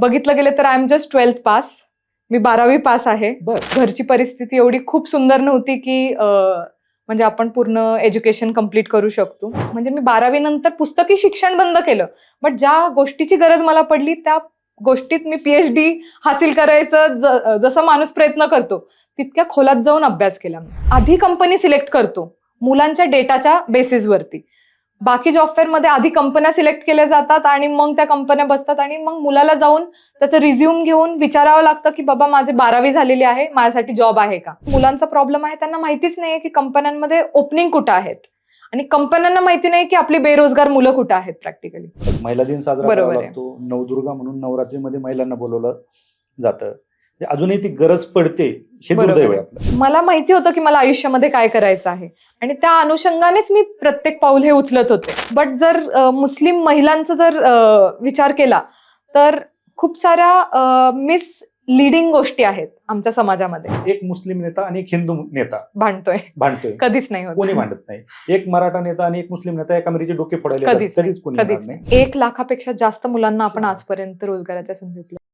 बघितलं गेलं तर I am just twelfth pass मी बारावी पास आहे. घरची परिस्थिती एवढी खूप सुंदर नव्हती की म्हणजे आपण पूर्ण एज्युकेशन कंप्लीट करू शकतो. म्हणजे मी बारावी नंतर पुस्तकी शिक्षण बंद केलं. बट ज्या गोष्टीची गरज मला पडली त्या गोष्टीत मी पीएच डी हासिल करायचं जसं माणूस प्रयत्न करतो तितक्या खोलात जाऊन अभ्यास केला. आधी कंपनी सिलेक्ट करतो मुलांच्या डेटाच्या बेसिसवरती बाकी जॉब फेअरमध्ये आधी कंपन्या सिलेक्ट केल्या जातात आणि मग त्या कंपन्या बसतात आणि मग मुलाला जाऊन त्याचं रिझ्यूम घेऊन विचारावं लागतं की बाबा माझे बारावी झालेली आहे माझ्यासाठी जॉब आहे का? मुलांचा प्रॉब्लेम आहे त्यांना माहितीच नाहीये की कंपन्यांमध्ये ओपनिंग कुठं आहेत. आणि कंपन्यांना माहिती नाही की आपली बेरोजगार मुलं कुठं आहेत प्रॅक्टिकली महिला दिन साजरा बरोबर नवदुर्गा म्हणून नवरात्रीमध्ये महिलांना बोलवलं जातं. अजूनही ती गरज पडते हे दुर्दैव आहे मला माहिती होतं की मला आयुष्यामध्ये काय करायचं आहे. आणि त्या अनुषंगानेच मी प्रत्येक पाऊल हे उचलत होते. बट जर मुस्लिम महिलांचा जर विचार केला तर खूप साऱ्या मिस लिडिंग गोष्टी आहेत आमच्या समाजामध्ये. एक मुस्लिम नेता आणि एक हिंदू नेता. भांडतोय. भांडतोय. कधीच नाही कोणी भांडत नाही. एक मराठा नेता आणि एक मुस्लिम नेता एका मेरीचे डोके फोडायला कधीच. कधीच कोणी एक लाखापेक्षा जास्त मुलांना आपण आजपर्यंत रोजगाराच्या संधी उपलब्ध